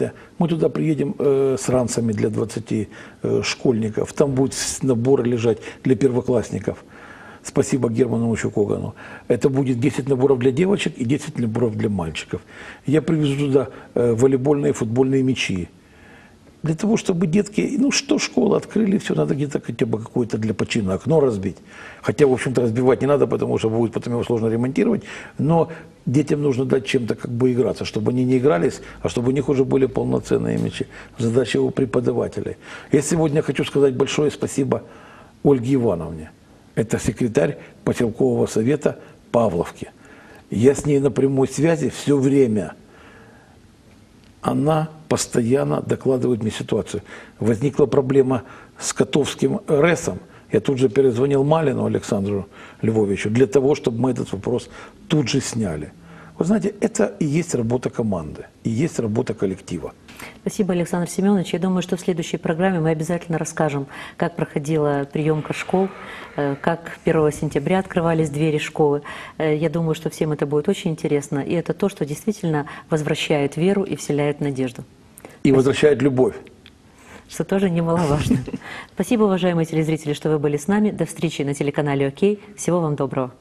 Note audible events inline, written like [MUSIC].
понятия. Мы туда приедем э, с ранцами для 20 э, школьников. Там будут с- наборы лежать для первоклассников. Спасибо Герману Когану. Это будет 10 наборов для девочек и 10 наборов для мальчиков. Я привезу туда э, волейбольные футбольные мячи. Для того, чтобы детки, ну что, школу открыли, все, надо где-то хотя бы какое-то для почина окно разбить. Хотя, в общем-то, разбивать не надо, потому что будет потом его сложно ремонтировать. Но детям нужно дать чем-то как бы играться, чтобы они не игрались, а чтобы у них уже были полноценные мячи. Задача у преподавателей. Я сегодня хочу сказать большое спасибо Ольге Ивановне. Это секретарь поселкового совета Павловки. Я с ней на прямой связи все время она постоянно докладывает мне ситуацию. Возникла проблема с Котовским РЭСом. Я тут же перезвонил Малину Александру Львовичу для того, чтобы мы этот вопрос тут же сняли. Вы знаете, это и есть работа команды, и есть работа коллектива. Спасибо, Александр Семенович. Я думаю, что в следующей программе мы обязательно расскажем, как проходила приемка школ, э, как 1 сентября открывались двери школы. Э, Я думаю, что всем это будет очень интересно. И это то, что действительно возвращает веру и вселяет надежду. И возвращает любовь. Что тоже немаловажно. [LAUGHS] Спасибо, уважаемые телезрители, что вы были с нами. До встречи на телеканале ОКей. Всего вам доброго.